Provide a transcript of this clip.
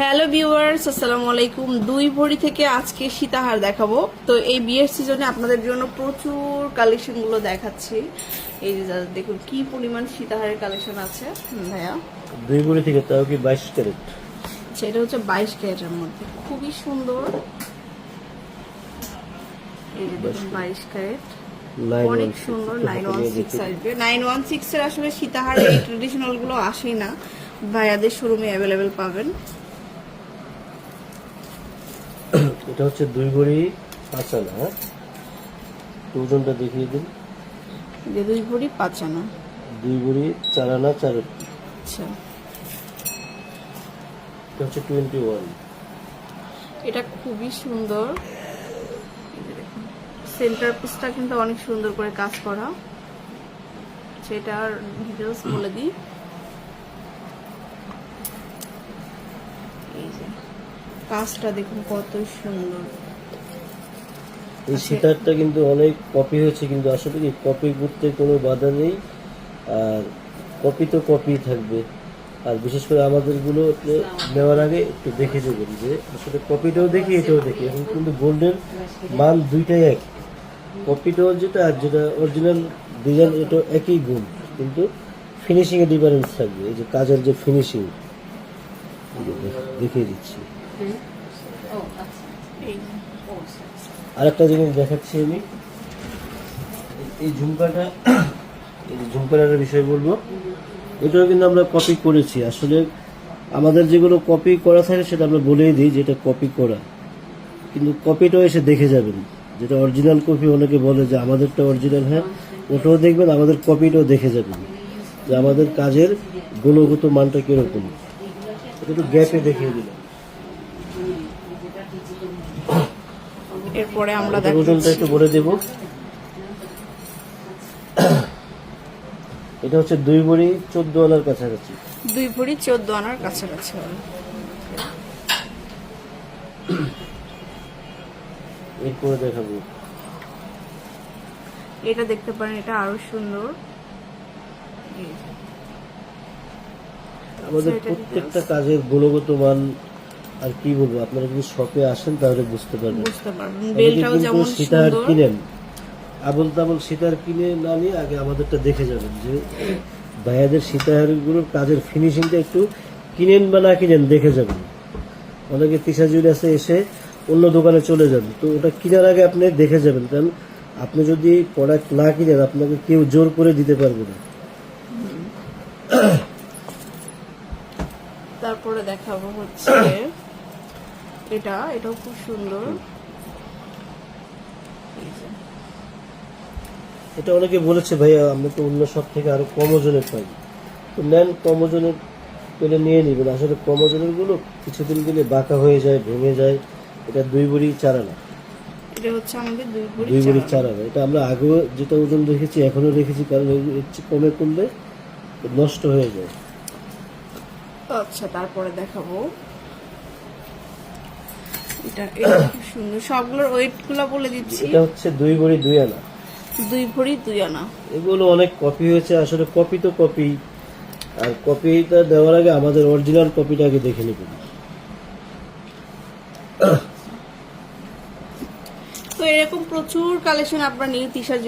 Hello viewers আসসালামু আলাইকুম। দুই ভরি থেকে আজকে সীতাহার দেখাবো। তো এই বিয়ের সিজনে আপনাদের জন্য প্রচুর কালেকশনগুলো দেখাচ্ছি। এই যে দেখুন কি পরিমাণ সীতাহারের কালেকশন আছে। ভাইয়া? দুই গুড়ি থেকে তাও কি বাইশ ক্যারেট? সেটা হচ্ছে বাইশ ক্যারেটের মধ্যে। খুবই সুন্দর। এই যে দেখুন বাইশ ক্যারেট। অনেক সুন্দর নাইন ওয়ান সিক্স আসবে। নাইন ওয়ান সিক্স এর আসলে সীতাহার এই ট্রেডিশনালগুলো আসেই না। ভাইয়াদের শোরুমে অ্যাভেলেবেল পাবেন। এটা হচ্ছে দুই গুড়ি পাঁচ আনা হ্যাঁ? ওজনটা দেখিয়ে দিন। যে দুই ভরি পাঁচ আনা দুই গুড়ি চার আনা চার আচ্ছা। এটা হচ্ছে টোয়েন্টি ওয়ান। এটা খুবই সুন্দর। সেন্টার পিসটা কিন্তু অনেক সুন্দর করে কাজ করা। সেটার ডিটেলস বলে দিই। এই যে। কাজটা দেখুন কত সুন্দর। এই সিতারটা কিন্তু অনেক কপি হয়েছে কিন্তু আসলে কি কপি করতে কোনো বাধা নেই। আর কপি তো কপি থাকবে। আর বিশেষ করে আমাদেরগুলো আপনি নেওয়ার আগে একটু দেখে দেবেন যে আসলে কপিটাও দেখি এটাও দেখি। এখন কিন্তু গোল্ডের মান দুইটাই এক। কপিটাও যেটা আর যেটা অরিজিনাল ডিজাইন এটা একই গুণ। কিন্তু ফিনিশিং এ ডিফারেন্স থাকবে। এই যে কাজের যে ফিনিশিং দেখিয়ে দিচ্ছি। আরেকটা জিনিস দেখাচ্ছি আমি। এই ঝুমকাটা, এই ঝুমকাটার বিষয় বলব, এটাও কিন্তু আমরা কপি করেছি। আসলে আমাদের যেগুলো কপি করা থাকে, সেটা আমরা বলেই দিই যেটা কপি করা। কিন্তু কপিটাও এসে দেখে যাবেন। যেটা অরিজিনাল কপি অনেকে বলে যে আমাদেরটা অরিজিনাল হ্যাঁ ওটাও দেখবেন, আমাদের কপিটাও দেখে যাবেন যে আমাদের কাজের গুণগত মানটা কীরকম। এটা একটু গ্যাপে দেখিয়ে দিলাম। এরপরে আমরা ওজনটা একটু বলে দেব। এটা হচ্ছে দুই বড়ি চোদ্দ আনার কাছাকাছি। দুই ভরি চোদ্দ আনার কাছাকাছি হবে। এরপরে দেখাবো। এটা দেখতে পারেন এটা আরও সুন্দর। আমাদের প্রত্যেকটা কাজের গুণগত মান আর কি বলব আপনারা যদি শপে আসেন তাহলে বুঝতে পারবেন। বুঝতে পারবেন অনেকে বেলটাও কিন্তু যেমন সীতার সুন্দর। কিনেন আবল তাবল সীতার কিনে না নিয়ে আগে আমাদেরটা দেখে যাবেন যে ভাইয়াদের সীতাহারগুলোর কাজের ফিনিশিংটা একটু কিনেন বা না কিনেন দেখে যাবেন। অনেকে তিসাজুর আছে এসে অন্য দোকানে চলে যাবে তো ওটা কেনার আগে আপনি দেখে যাবেন। কারণ আপনি যদি প্রোডাক্ট না কিনেন আপনাকে কেউ জোর করে দিতে পারবে না। তারপরে দেখাবো হচ্ছে এটা এটাও খুব সুন্দর। এটা অনেকে বলেছে ভাইয়া আমরা তো অন্য সব থেকে আরও কম ওজনের পাই। তো নেন কম ওজনের পেলে নিয়ে নিবেন। আসলে কম ওজনেরগুলো কিছুদিন গেলে বাঁকা হয়ে যায় ভেঙে যায়। এটা দুই বড়ি এটা হচ্ছে আমাদের দুই বড়ি চার। চারানা এটা আমরা আগেও যেটা ওজন রেখেছি এখনও রেখেছি কারণ কমে করলে নষ্ট হয়ে যায়। আচ্ছা তারপরে দেখাবো। এটা এটা খুব সুন্দর। সবগুলোর ওয়েটগুলা বলে দিচ্ছি। এটা হচ্ছে দুই ভরি দুই আনা। দুই ভরি দুই আনা। এগুলো অনেক কপি হয়েছে আসলে কপি তো কপি। আর কপিটা দেওয়ার আগে আমাদের অরিজিনাল কপিটা আগে দেখে নেবেন। তো এরকম প্রচুর কালেকশন আপনারা নিউ শার্ট